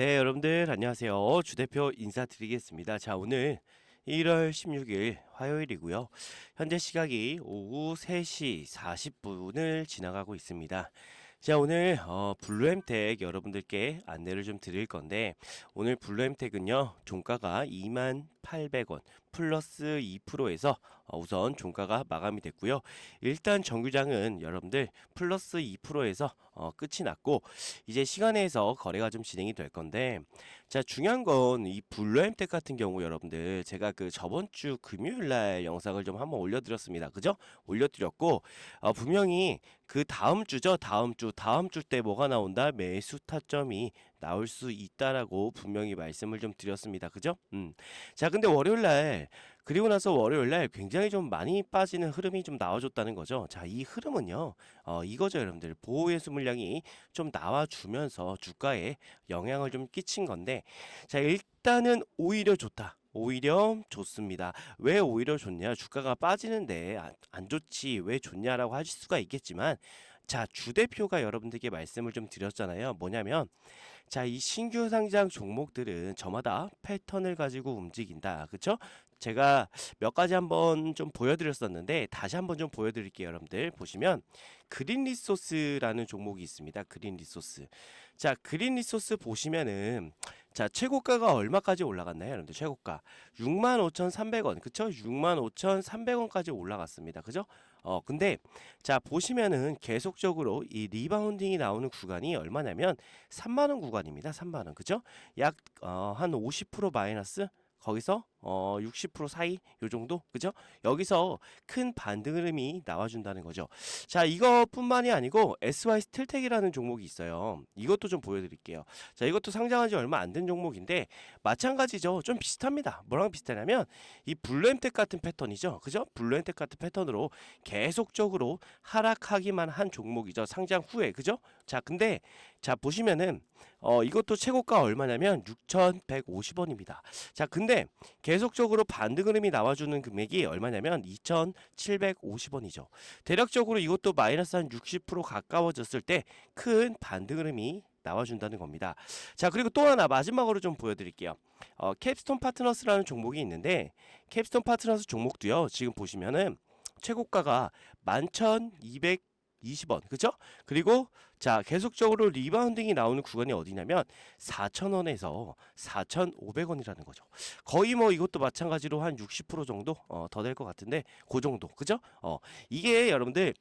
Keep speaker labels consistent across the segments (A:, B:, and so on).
A: 네, 여러분들 안녕하세요. 주 대표 인사드리겠습니다. 자, 오늘 1월 16일 화요일이고요. 현재 시각이 오후 3시 40분을 지나가고 있습니다. 자, 오늘 어, 블루엠텍 여러분들께 안내를 좀 드릴 건데 오늘 블루엠텍은요. 종가가 28,800원 플러스 2%에서 어, 우선 종가가 마감이 됐고요. 일단 정규장은 여러분들 플러스 2%에서 어, 끝이 났고 이제 시간에서 거래가 좀 진행이 될 건데 자 중요한 건 이 블루엠텍 같은 경우 여러분들 제가 그 저번 주 금요일 날 영상을 좀 한번 올려드렸습니다. 그죠? 올려드렸고 어, 분명히 그 다음 주죠? 다음 주 다음 주 때 뭐가 나온다? 매수 타점이 나올 수 있다라고 분명히 말씀을 좀 드렸습니다 그죠 음 자 근데 월요일 날 그리고 나서 월요일 날 굉장히 좀 많이 빠지는 흐름이 좀 나와줬다는 거죠. 자, 이 흐름은요, 어, 이거죠, 여러분들. 보호 예수 물량이 좀 나와주면서 주가에 영향을 좀 끼친 건데, 자, 일단은 오히려 좋다. 오히려 좋습니다. 왜 오히려 좋냐? 주가가 빠지는데 안, 안 좋지. 왜 좋냐라고 하실 수가 있겠지만, 자, 주 대표가 여러분들께 말씀을 좀 드렸잖아요. 뭐냐면, 자, 이 신규 상장 종목들은 저마다 패턴을 가지고 움직인다. 그쵸? 제가 몇 가지 한번 좀 보여드렸었는데 다시 한번 좀 보여드릴게요 여러분들 보시면 그린 리소스라는 종목이 있습니다 그린 리소스 자 그린 리소스 보시면은 자 최고가가 얼마까지 올라갔나요? 여러분들 최고가. 65,300원. 그쵸? 65,300원까지 올라갔습니다. 그죠? 어 근데 자 보시면은 계속적으로 이 리바운딩이 나오는 구간이 얼마냐면 3만 원 구간입니다. 3만 원. 그죠? 약한 50% 마이너스 거기서 어, 60% 사이 요 정도 그죠? 여기서 큰 반등 흐름이 나와준다는 거죠. 자 이것뿐만이 아니고 SY 스틸텍이라는 종목이 있어요. 이것도 좀 보여드릴게요. 자 이것도 상장한 지 얼마 안 된 종목인데 마찬가지죠. 좀 비슷합니다. 뭐랑 비슷하냐면 이 블루엠텍 같은 패턴이죠. 그죠? 블루엠텍 같은 패턴으로 계속적으로 하락하기만 한 종목이죠. 상장 후에 그죠? 자 근데 자 보시면은 어 이것도 최고가 얼마냐면 6,150원입니다. 자 근데 계속적으로 반등 흐름이 나와주는 금액이 얼마냐면 2,750원이죠. 대략적으로 이것도 마이너스 한 60% 가까워졌을 때 큰 반등 흐름이 나와준다는 겁니다. 자 그리고 또 하나 마지막으로 좀 보여드릴게요. 어, 캡스톤 파트너스라는 종목이 있는데 캡스톤 파트너스 종목도요. 지금 보시면은 최고가가 11,200 20원 그죠? 그리고 자 계속적으로 리바운딩이 나오는 구간이 어디냐면 4,000원에서 4,500원이라는 거죠. 거의 뭐 이것도 마찬가지로 한 60% 정도 어, 더 될 것 같은데 그 정도 그죠? 어 이게 여러분들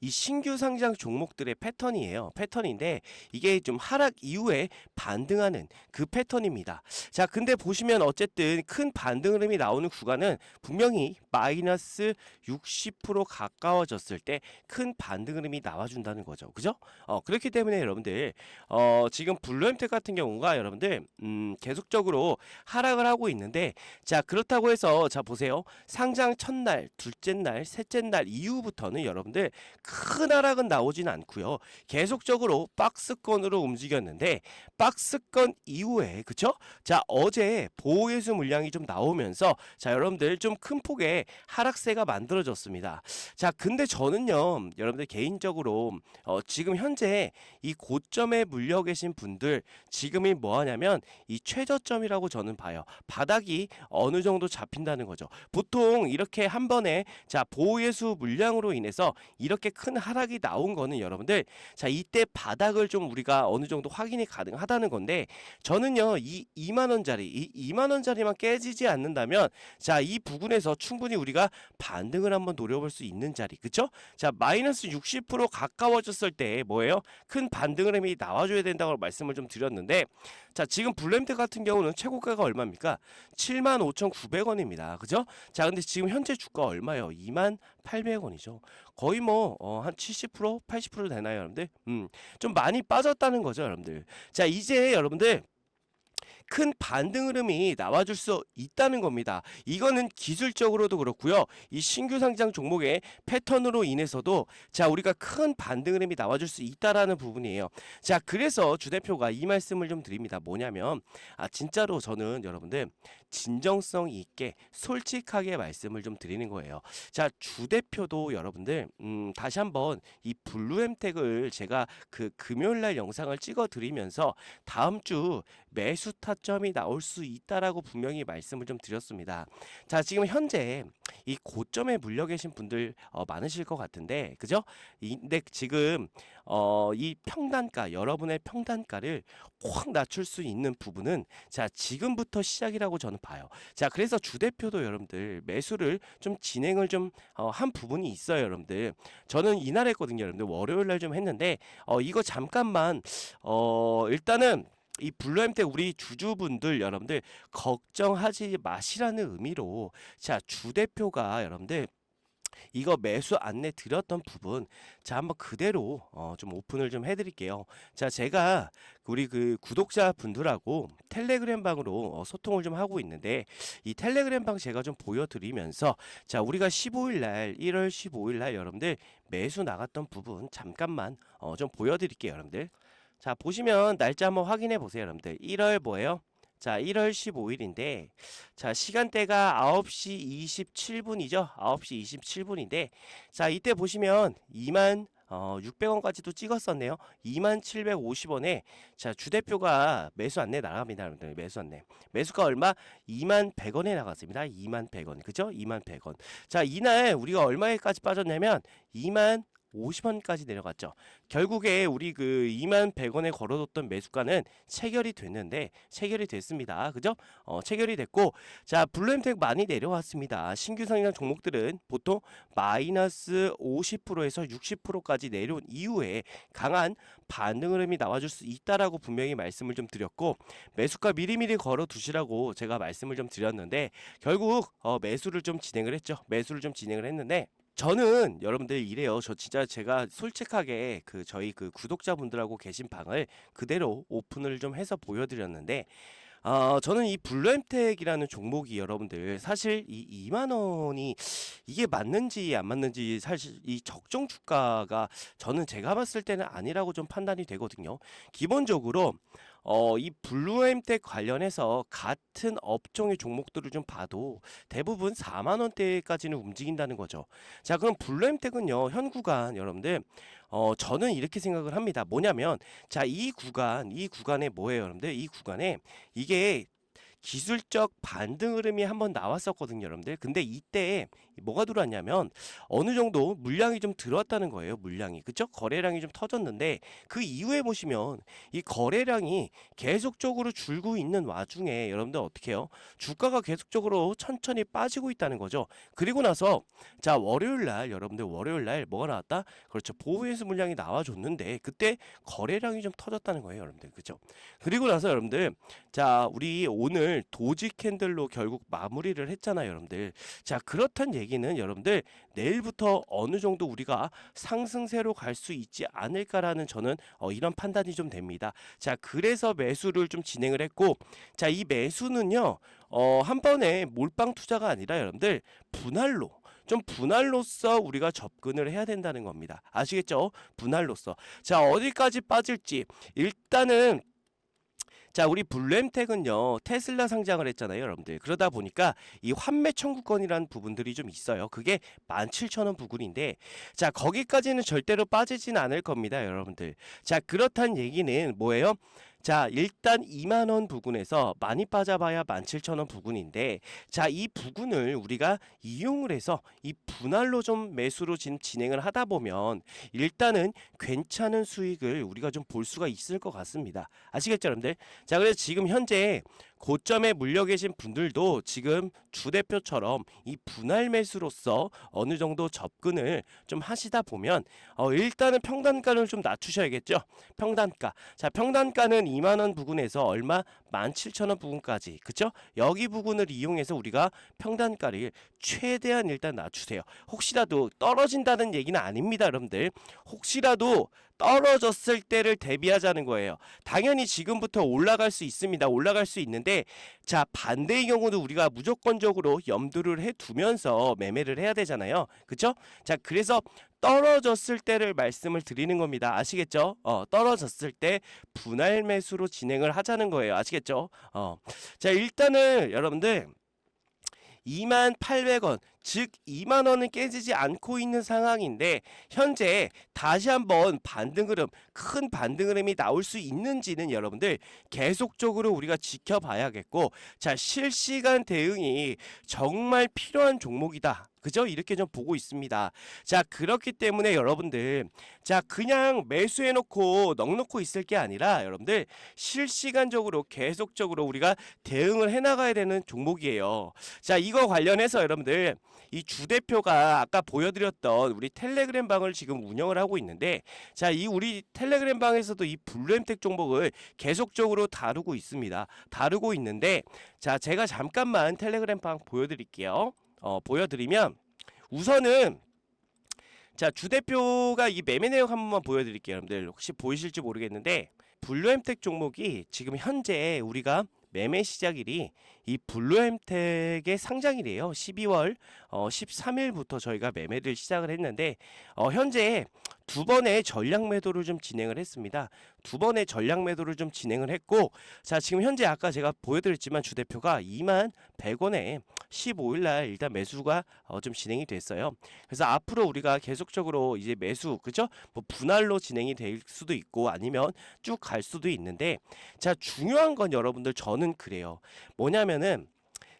A: 이 신규 상장 종목들의 패턴이에요. 패턴인데 이게 좀 하락 이후에 반등하는 그 패턴입니다. 자, 근데 보시면 어쨌든 큰 반등 흐름이 나오는 구간은 분명히 마이너스 60% 가까워졌을 때 큰 반등 흐름이 나와준다는 거죠. 그죠? 어, 그렇기 때문에 여러분들, 어, 지금 블루엠텍 같은 경우가 여러분들, 음, 계속적으로 하락을 하고 있는데, 자, 그렇다고 해서, 자, 보세요. 상장 첫날, 둘째 날, 셋째 날 이후부터는 여러분들 큰 하락은 나오진 않고요. 계속적으로 박스권으로 움직였는데, 박스권 이후에, 그쵸? 자, 어제 보호예수 물량이 좀 나오면서, 자, 여러분들 좀 큰 폭의 하락세가 만들어졌습니다. 자, 근데 저는요, 여러분들 개인적으로 어, 지금 현재 이 고점에 물려 계신 분들 지금이 뭐 하냐면 이 최저점이라고 저는 봐요. 바닥이 어느 정도 잡힌다는 거죠. 보통 이렇게 한 번에 자, 보호예수 물량으로 인해서 이렇게 큰 하락이 나온 거는 여러분들 자, 이때 바닥을 좀 우리가 어느 정도 확인이 가능하다는 건데 저는요, 이 2만 원짜리 이 2만 원짜리만 깨지지 않는다면 자, 이 부분에서 충분히 우리가 반등을 한번 노려볼 수 있는 자리. 그쵸? 자, 마이너스 60% 가까워졌을 때 뭐예요? 큰 반등 흐름이 나와줘야 된다고 말씀을 좀 드렸는데 자, 지금 블렘텍 같은 경우는 최고가가 얼마입니까? 75,900원입니다. 그죠? 자, 근데 지금 현재 주가 얼마예요? 28,800원이죠. 거의 뭐, 어, 한 70%, 80% 되나요, 여러분들? 음, 좀 많이 빠졌다는 거죠, 여러분들. 자, 이제 여러분들 큰 반등 흐름이 나와줄 수 있다는 겁니다. 이거는 기술적으로도 그렇고요. 이 신규 상장 종목의 패턴으로 인해서도 자 우리가 큰 반등 흐름이 나와줄 수 있다라는 부분이에요. 자 그래서 주 대표가 이 말씀을 좀 드립니다. 뭐냐면 아 진짜로 저는 여러분들 진정성 있게 솔직하게 말씀을 좀 드리는 거예요. 자, 주 대표도 여러분들 음, 다시 한번 이 블루엠텍을 제가 그 금요일 날 영상을 찍어 드리면서 다음 주 매수 타점이 나올 수 있다라고 분명히 말씀을 좀 드렸습니다. 자, 지금 현재 이 고점에 물려 계신 분들 어, 많으실 것 같은데, 그죠? 이- 근데 지금 어, 이 평단가, 여러분의 평단가를 확 낮출 수 있는 부분은 자, 지금부터 시작이라고 저는 봐요. 자, 그래서 주 대표도 여러분들 매수를 좀 진행을 좀 어, 한 부분이 있어요, 여러분들. 저는 이날 했거든요, 여러분들. 월요일 날 좀 했는데 어, 이거 잠깐만 어, 일단은 이 블루엠 때 우리 주주분들 여러분들 걱정하지 마시라는 의미로 자 주 대표가 여러분들 이거 매수 안내 드렸던 부분 자 한번 그대로 어, 좀 오픈을 좀 해드릴게요. 자 제가 우리 그 구독자 분들하고 텔레그램 방으로 어, 소통을 좀 하고 있는데 이 텔레그램 방 제가 좀 보여드리면서 자 우리가 15일 날 1월 15일 날 여러분들 매수 나갔던 부분 잠깐만 어, 좀 보여드릴게요 여러분들. 자 보시면 날짜 한번 확인해 보세요 여러분들 1월 뭐예요? 자 1월 15일인데 자 시간대가 9시 27분이죠? 9시 27분인데 자 이때 보시면 2만 어, 600원까지도 찍었었네요. 2만 750원에 자 주대표가 매수 안내 나갑니다 여러분들. 매수 안내. 매수가 얼마? 2만 100원에 나갔습니다. 2만 100원. 그죠? 2만 100원. 자 이날 우리가 얼마에까지 빠졌냐면 2만 50원까지 내려갔죠. 결국에 우리 그 2만 100원에 걸어뒀던 매수가는 체결이 됐는데 체결이 됐습니다. 그죠? 어, 체결이 됐고 자 블루엠텍 많이 내려왔습니다. 신규 상장 종목들은 보통 마이너스 50%에서 60%까지 내려온 이후에 강한 반등 흐름이 나와줄 수 있다라고 분명히 말씀을 좀 드렸고 매수가 미리미리 걸어 두시라고 제가 말씀을 좀 드렸는데 결국 어, 매수를 좀 진행을 했죠. 매수를 좀 진행을 했는데 저는 여러분들 이래요. 저 진짜 제가 솔직하게 그 저희 그 구독자분들하고 방을 그대로 오픈을 좀 해서 보여드렸는데 어, 저는 이 블루엠텍이라는 종목이 여러분들 사실 이 2만 원이 이게 맞는지 안 맞는지 사실 이 적정 주가가 저는 제가 봤을 때는 아니라고 좀 판단이 되거든요. 기본적으로 어, 이 블루엠텍 관련해서 같은 업종의 종목들을 좀 봐도 대부분 4만 원대까지는 움직인다는 거죠. 자, 그럼 블루엠텍은요, 현 구간 여러분들 어, 저는 이렇게 생각을 합니다. 뭐냐면 자, 이 구간, 이 구간에 뭐예요, 여러분들? 이 구간에 이게 기술적 반등 흐름이 한번 나왔었거든요, 여러분들. 근데 이때 뭐가 들어왔냐면 어느 정도 물량이 좀 들어왔다는 거예요, 물량이. 그쵸? 거래량이 좀 터졌는데 그 이후에 보시면 이 거래량이 계속적으로 줄고 있는 와중에 여러분들 어떻게 해요? 주가가 계속적으로 천천히 빠지고 있다는 거죠. 그리고 나서 자, 월요일 날 여러분들 월요일 날 뭐가 나왔다? 그렇죠. 보호회수 물량이 나와줬는데 그때 거래량이 좀 터졌다는 거예요, 여러분들. 그죠? 그리고 나서 여러분들 자, 우리 오늘 도지 캔들로 결국 마무리를 했잖아요, 여러분들. 자, 그렇단 얘기 는 여러분들 내일부터 어느 정도 우리가 상승세로 갈 수 있지 않을까라는 저는 어, 이런 판단이 좀 됩니다. 자, 그래서 매수를 좀 진행을 했고, 자, 이 매수는요, 어, 한 번에 몰빵 투자가 아니라 여러분들 분할로 좀 분할로서 우리가 접근을 해야 된다는 겁니다. 아시겠죠? 분할로서. 자, 어디까지 빠질지 일단은 자, 우리 블루엠텍은요, 테슬라 상장을 했잖아요, 여러분들. 그러다 보니까 이 환매 청구권이라는 부분들이 좀 있어요. 그게 17,000원 부근인데, 자, 거기까지는 절대로 빠지진 않을 겁니다, 여러분들. 자, 그렇단 얘기는 뭐예요? 자, 일단 2만 원 부근에서 많이 빠져봐야 17,000원 부근인데, 자, 이 부근을 우리가 이용을 해서 이 분할로 좀 매수로 지금 진행을 하다 보면, 일단은 괜찮은 수익을 우리가 좀 볼 수가 있을 것 같습니다. 아시겠죠, 여러분들? 자, 그래서 지금 현재 고점에 물려 계신 분들도 지금 주 대표처럼 이 분할 매수로서 어느 정도 접근을 좀 하시다 보면 어, 일단은 평단가를 좀 낮추셔야겠죠. 평단가. 자, 평단가는 2만 원 부근에서 얼마 17,000원 부근까지. 그쵸? 여기 부근을 이용해서 우리가 평단가를 최대한 일단 낮추세요. 혹시라도 떨어진다는 얘기는 아닙니다, 여러분들. 혹시라도 떨어졌을 때를 대비하자는 거예요. 당연히 지금부터 올라갈 수 있습니다. 올라갈 수 있는데 있는데 자 반대의 경우도 우리가 무조건적으로 염두를 해 두면서 매매를 해야 되잖아요. 그쵸? 자 그래서 떨어졌을 때를 말씀을 드리는 겁니다. 아시겠죠? 어, 떨어졌을 때 분할 매수로 진행을 하자는 거예요. 아시겠죠? 어. 자, 일단은 여러분들 28,800원, 즉 2만 원은 깨지지 않고 있는 상황인데 현재 다시 한번 반등 흐름, 큰 반등 흐름이 나올 수 있는지는 여러분들 계속적으로 우리가 지켜봐야겠고 자, 실시간 대응이 정말 필요한 종목이다. 그죠? 이렇게 좀 보고 있습니다. 자, 그렇기 때문에 여러분들 자, 그냥 매수해 놓고 넉놓고 있을 게 아니라 여러분들 실시간적으로 계속적으로 우리가 대응을 해 나가야 되는 종목이에요. 자, 이거 관련해서 여러분들 이 주 대표가 아까 보여드렸던 우리 텔레그램 방을 지금 운영을 하고 있는데 자, 이 우리 텔레그램 방에서도 이 블루엠텍 종목을 계속적으로 다루고 있습니다. 다루고 있는데 자, 제가 잠깐만 텔레그램 방 보여드릴게요. 어, 보여드리면 우선은 자, 주 대표가 이 매매 내역 한 번만 보여드릴게요. 여러분들 혹시 보이실지 모르겠는데 블루엠텍 종목이 지금 현재 우리가 매매 시작일이 이 블루엠텍의 상장일이에요. 12월 어, 13일부터 저희가 매매를 시작을 했는데 어, 현재 두 번의 전략 매도를 좀 진행을 했습니다. 두 번의 전략 매도를 좀 진행을 했고 자 지금 현재 아까 제가 보여드렸지만 주 대표가 2만 100원에 15일 날 일단 매수가 어, 좀 진행이 됐어요. 그래서 앞으로 우리가 계속적으로 이제 매수 그죠? 뭐 분할로 진행이 될 수도 있고 아니면 쭉 갈 수도 있는데 자 중요한 건 여러분들 저는 그래요. 뭐냐면은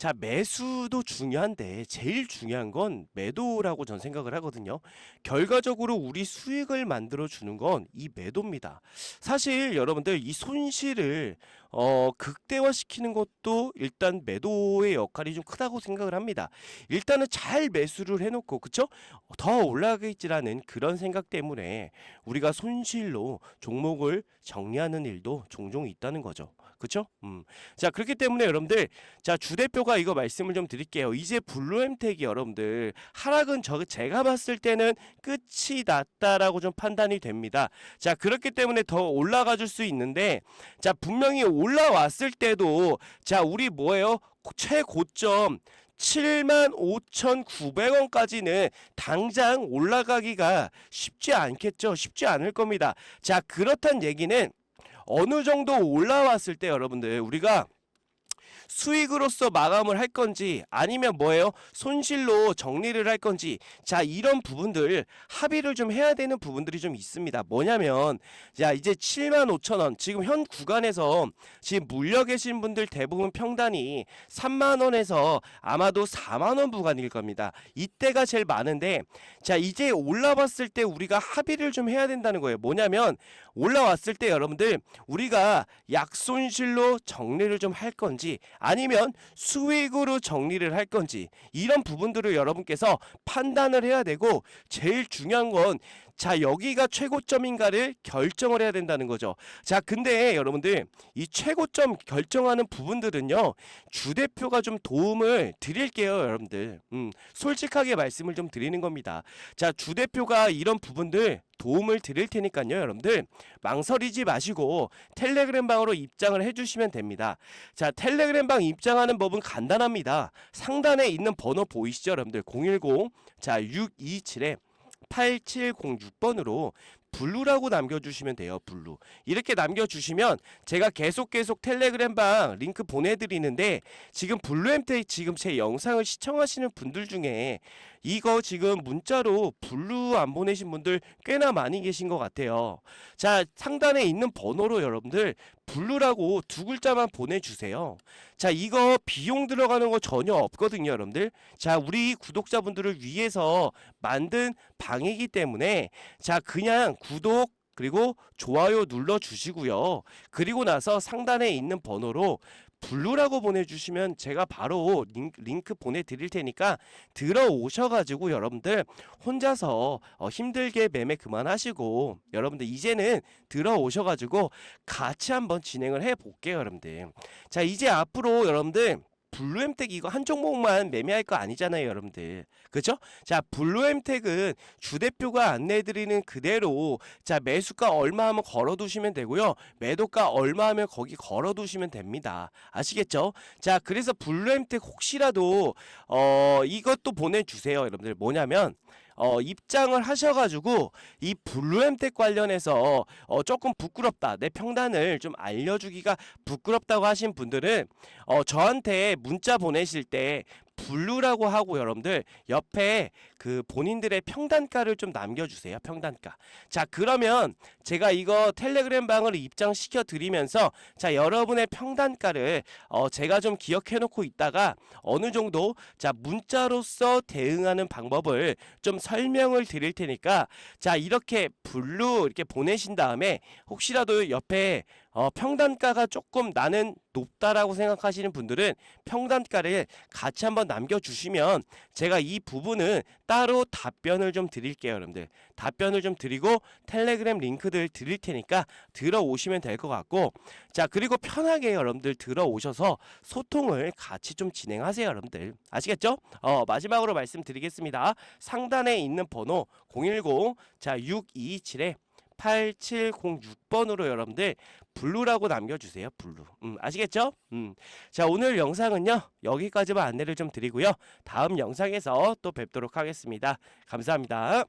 A: 자 매수도 중요한데 제일 중요한 건 매도라고 전 생각을 하거든요. 결과적으로 우리 수익을 만들어 주는 건 이 매도입니다. 사실 여러분들 이 손실을 어 극대화시키는 것도 일단 매도의 역할이 좀 크다고 생각을 합니다. 일단은 잘 매수를 해 놓고 그쵸? 더 올라가겠지라는 그런 생각 때문에 우리가 손실로 종목을 정리하는 일도 종종 있다는 거죠. 그쵸? 음. 자 그렇기 때문에 여러분들 자 주 대표가 이거 말씀을 좀 드릴게요. 이제 블루엠텍이 여러분들 하락은 저 제가 봤을 때는 끝이 났다라고 좀 판단이 됩니다. 자 그렇기 때문에 더 올라가 줄 수 있는데 자 분명히 올라왔을 때도 자 우리 뭐예요? 최고점 75,900원까지는 당장 올라가기가 쉽지 않겠죠. 쉽지 않을 겁니다. 자, 그렇단 얘기는 어느 정도 올라왔을 때 여러분들 우리가 수익으로서 마감을 할 건지 아니면 뭐예요? 손실로 정리를 할 건지 자 이런 부분들 합의를 좀 해야 되는 부분들이 좀 있습니다. 뭐냐면 자 이제 7만 5천 원 지금 현 구간에서 지금 물려 계신 분들 대부분 평단이 3만 원에서 아마도 4만 원 구간일 겁니다. 이때가 제일 많은데 자 이제 올라왔을 때 우리가 합의를 좀 해야 된다는 거예요. 뭐냐면 올라왔을 때 여러분들 우리가 약손실로 정리를 좀 할 건지 아니면 수익으로 정리를 할 건지 이런 부분들을 여러분께서 판단을 해야 되고 제일 중요한 건 자 여기가 최고점인가를 결정을 해야 된다는 거죠. 자 근데 여러분들 이 최고점 결정하는 부분들은요 주 대표가 좀 도움을 드릴게요 여러분들. 음 솔직하게 말씀을 좀 드리는 겁니다. 자 주 대표가 이런 부분들 도움을 드릴 테니까요 여러분들 망설이지 마시고 텔레그램 방으로 입장을 해주시면 됩니다. 자 텔레그램 방 입장하는 법은 간단합니다. 상단에 있는 번호 보이시죠 여러분들 010 자 627에 8706번으로 블루라고 남겨주시면 돼요. 블루. 이렇게 남겨주시면 제가 계속 계속 텔레그램 방 링크 보내드리는데 지금 블루엠테 지금 제 영상을 시청하시는 분들 중에 이거 지금 문자로 블루 안 보내신 분들 꽤나 많이 계신 것 같아요. 자 상단에 있는 번호로 여러분들 블루라고 두 글자만 보내주세요. 자 이거 비용 들어가는 거 전혀 없거든요 여러분들. 자 우리 구독자분들을 위해서 만든 방이기 때문에 자 그냥 구독 그리고 좋아요 눌러 주시고요. 그리고 나서 상단에 있는 번호로 블루라고 보내주시면 제가 바로 링크, 보내드릴 테니까 들어오셔가지고 여러분들 혼자서 어, 힘들게 매매 그만하시고 여러분들 이제는 들어오셔가지고 같이 한번 진행을 해볼게요 여러분들 자 이제 앞으로 여러분들 블루엠텍 이거 한 종목만 매매할 거 아니잖아요, 여러분들. 그죠? 자, 블루엠텍은 주 대표가 안내해드리는 그대로 자 매수가 얼마 하면 걸어두시면 되고요, 매도가 얼마 하면 거기 걸어두시면 됩니다. 아시겠죠? 자, 그래서 블루엠텍 혹시라도 어 이것도 보내주세요, 여러분들. 뭐냐면 어, 입장을 하셔가지고 이 블루엠텍 관련해서 어, 조금 부끄럽다 내 평단을 좀 알려주기가 부끄럽다고 하신 분들은 어, 저한테 문자 보내실 때 블루라고 하고 여러분들 옆에 그 본인들의 평단가를 좀 남겨주세요 평단가. 자 그러면 제가 이거 텔레그램 방을 입장시켜 드리면서 자 여러분의 평단가를 어, 제가 좀 기억해 놓고 있다가 어느 정도 자 문자로서 대응하는 방법을 좀 설명을 드릴 테니까 자 이렇게 블루 이렇게 보내신 다음에 혹시라도 옆에 어, 평단가가 조금 나는 높다라고 생각하시는 분들은 평단가를 같이 한번 남겨주시면 제가 이 부분은 따로 답변을 좀 드릴게요 여러분들. 답변을 좀 드리고 텔레그램 링크들 드릴 테니까 들어오시면 될 것 같고. 자 그리고 편하게 여러분들 들어오셔서 소통을 같이 좀 진행하세요 여러분들. 아시겠죠? 어 마지막으로 말씀드리겠습니다. 상단에 있는 번호 010 자 627에 8706번으로 여러분들 블루라고 남겨주세요 블루 음, 아시겠죠? 음. 자 오늘 영상은요 여기까지만 안내를 좀 드리고요 다음 영상에서 또 뵙도록 하겠습니다 감사합니다